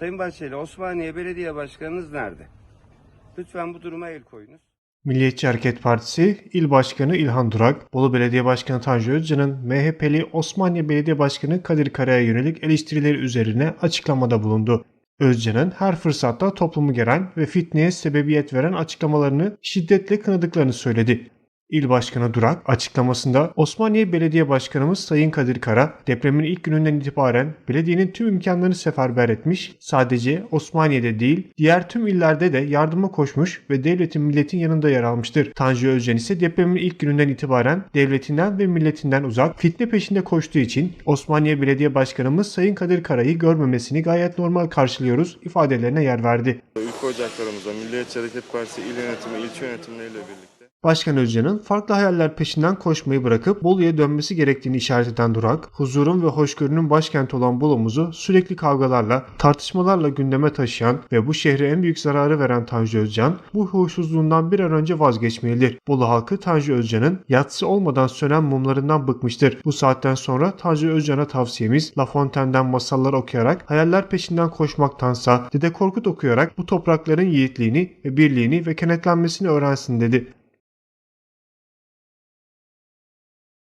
Sayın Bahçeli, Osmaniye Belediye Başkanınız nerede? Lütfen bu duruma el koyunuz. Milliyetçi Hareket Partisi İl Başkanı İlhan Durak, Bolu Belediye Başkanı Tanju Özcan'ın MHP'li Osmaniye Belediye Başkanı Kadir Kara'ya yönelik eleştirileri üzerine açıklamada bulundu. Özcan'ın her fırsatta toplumu geren ve fitneye sebebiyet veren açıklamalarını şiddetle kınadıklarını söyledi. İl Başkanı Durak açıklamasında Osmaniye Belediye Başkanımız Sayın Kadir Kara depremin ilk gününden itibaren belediyenin tüm imkanlarını seferber etmiş, sadece Osmaniye'de değil diğer tüm illerde de yardıma koşmuş ve devletin milletin yanında yer almıştır. Tanju Özcan ise depremin ilk gününden itibaren devletinden ve milletinden uzak fitne peşinde koştuğu için Osmaniye Belediye Başkanımız Sayın Kadir Kara'yı görmemesini gayet normal karşılıyoruz ifadelerine yer verdi. Ülke ocaklarımızda Milliyetçi Hareket Partisi il yönetimi, ilçe yönetimleriyle birlikte Başkan Özcan'ın farklı hayaller peşinden koşmayı bırakıp Bolu'ya dönmesi gerektiğini işaret eden Durak, huzurun ve hoşgörünün başkenti olan Bolu'muzu sürekli kavgalarla, tartışmalarla gündeme taşıyan ve bu şehre en büyük zararı veren Tanju Özcan, bu huysuzluğundan bir an önce vazgeçmelidir. Bolu halkı Tanju Özcan'ın yatsı olmadan sönen mumlarından bıkmıştır. Bu saatten sonra Tanju Özcan'a tavsiyemiz La Fontaine'den masallar okuyarak hayaller peşinden koşmaktansa Dede Korkut okuyarak bu toprakların yiğitliğini ve birliğini ve kenetlenmesini öğrensin dedi.